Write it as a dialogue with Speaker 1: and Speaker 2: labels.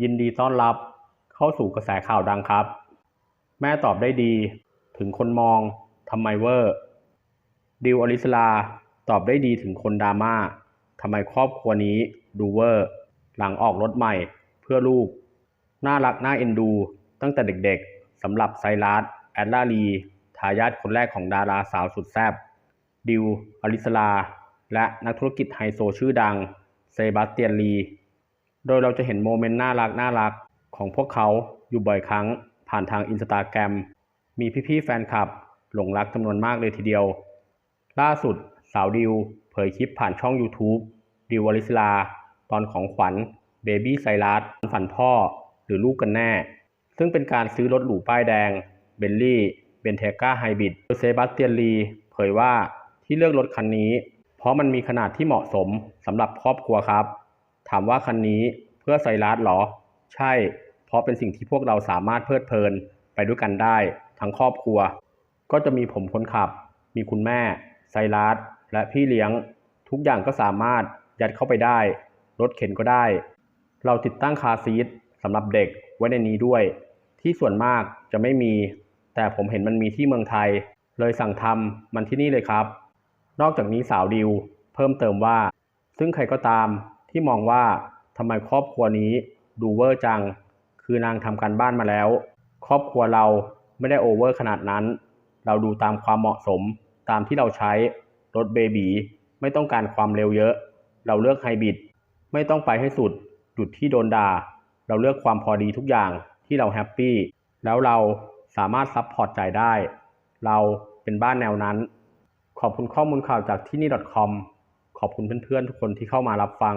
Speaker 1: ยินดีต้อนรับเข้าสู่กระแสข่าวดังครับ แม่ตอบได้ดีถึงคนมองทำไมเวอร์ ดิวอลิสลาตอบได้ดีถึงคนดราม่าทำไมครอบครัวนี้ดูเวอร์ หลังออกรถใหม่เพื่อลูก น่ารักน่าเอ็นดู ตั้งแต่เด็กๆสำหรับไซรัสแอดลาลีทายาทคนแรกของดาราสาวสุดแซ่บดิวอลิสลา และนักธุรกิจไฮโซชื่อดังเซบาสเตียนลี โดยเราจะเห็นโมเมนต์น่ารักน่ารักของพวกเขาอยู่บ่อยครั้งผ่านทางอินสตาแกรมมีพี่ๆแฟนคลับ หลงรักจำนวนมากเลยทีเดียว ล่าสุดสาวดิว เผยคลิปผ่านช่อง YouTube ดิววลิสลา ตอนของขวัญเบบี้ไซรัสฝันพ่อ หรือลูกกันแน่ ซึ่งเป็นการซื้อรถหรูป้ายแดงเบลลี่เบนเทก้าไฮบริดโดยเซบาสเตียนลีเผยว่าที่เลือกรถคันนี้ เพราะมันมีขนาดที่เหมาะสมสำหรับครอบครัวครับ ถามว่าคันนี้เพื่อไซรัสเหรอ ใช่ เพราะเป็นสิ่งที่พวกเราสามารถเพลิดเพลินไปด้วยกันได้ ทั้งครอบครัว ก็จะมีผมคนขับ มีคุณแม่ ไซรัสและพี่เลี้ยง ทุกอย่างก็สามารถยัดเข้าไปได้ รถเข็นก็ได้ เราติดตั้งคาซีทสำหรับเด็กไว้ในนี้ด้วย ที่ส่วนมากจะไม่มี แต่ผมเห็นมันมีที่เมืองไทย เลยสั่งทำมันที่นี่เลยครับ นอกจากนี้สาวดิว เพิ่มเติมว่า ซึ่งใครก็ตาม ที่มองว่าทำไมครอบครัวนี้ดูเวอร์จัง คือนางทำการบ้านมาแล้ว ครอบครัวเราไม่ได้โอเวอร์ขนาดนั้น เราดูตามความเหมาะสมตามที่เราใช้ รถเบบีไม่ต้องการความเร็วเยอะ เราเลือกไฮบริดไม่ต้องไปให้สุดจุดที่โดนด่า เราเลือกความพอดีทุกอย่างที่เราแฮปปี้ แล้วเราสามารถซับพอร์ตใจายได้ เราเป็นบ้านแนวนั้น ขอบคุณข้อมูลข่าวจากที่นี่ .com ขอบคุณเพื่อนๆทุกคนที่เข้ามารับฟัง